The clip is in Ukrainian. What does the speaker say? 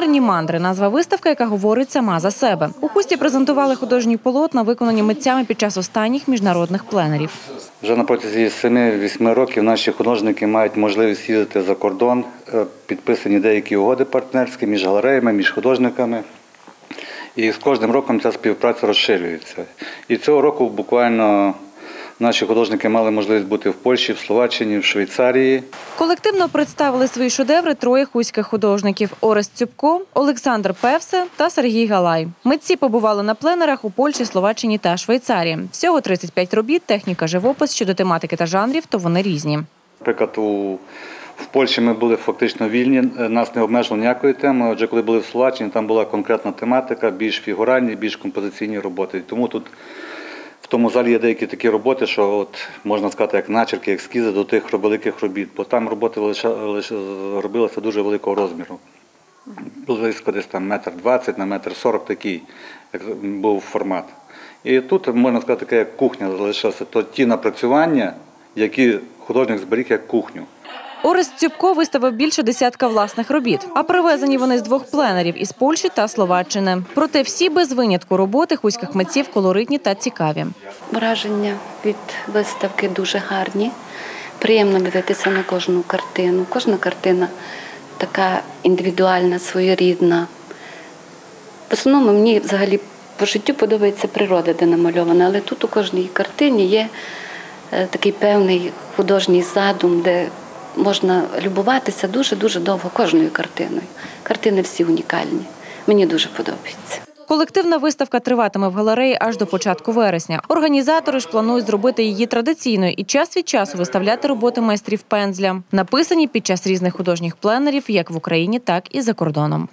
Пленерні мандри назва виставки, яка говорить сама за себе. У хусті презентували художні полотна, виконані митцями під час останніх міжнародних пленерів. Вже на протязі 7-8 років наші художники мають можливість їздити за кордон, Е, підписані деякі угоди партнерські між галереями, між художниками. І з кожним роком ця співпраця розширюється. І цього року буквально наші художники мали можливість бути в Польщі, в Словаччині, в Швейцарії. Колективно представили свої шедеври троє хуських художників: Орест Цюбко, Олександр Певсе та Сергій Галай. Митці побували на пленерах у Польщі, Словаччині та Швейцарії. Всього 35 робіт, техніка, живопис щодо тематики та жанрів, то вони різні. Наприклад, у, в Польщі ми були фактично вільні, е, нас не обмежували ніякої теми. Отже, коли були в Словаччині, там була конкретна тематика, більш фігуральні, більш композиційні роботи. Тому тут тому залі є деякі такі роботи, що от, можна сказати, як начерки, ескізи до тих великих робіт, бо там роботи лише, лише робилися дуже великого розміру. Близько десь там метр двадцять на метр сорок такий як був формат. І тут можна сказати, таке як кухня залишилася. То ті напрацювання, які художник зберіг як кухню. Орест Цюбко виставив більше десятка власних робіт, а привезені вони з двох пленерів із Польщі та Словаччини. Проте всі без винятку роботи хуських митців колоритні та цікаві. Враження від виставки дуже гарні. Приємно дивитися на кожну картину. Кожна картина така індивідуальна, своєрідна. В основному мені взагалі по життю подобається природа, де намальована, але тут у кожній картині є е, такий певний художній задум, де можна любуватися дуже-дуже довго кожною картиною. Картини всі унікальні. Мені дуже подобається. Колективна виставка триватиме в галереї аж до початку вересня. Організатори ж планують зробити її традиційною і час від часу виставляти роботи майстрів пензля, написані під час різних художніх пленерів як в Україні, так і за кордоном.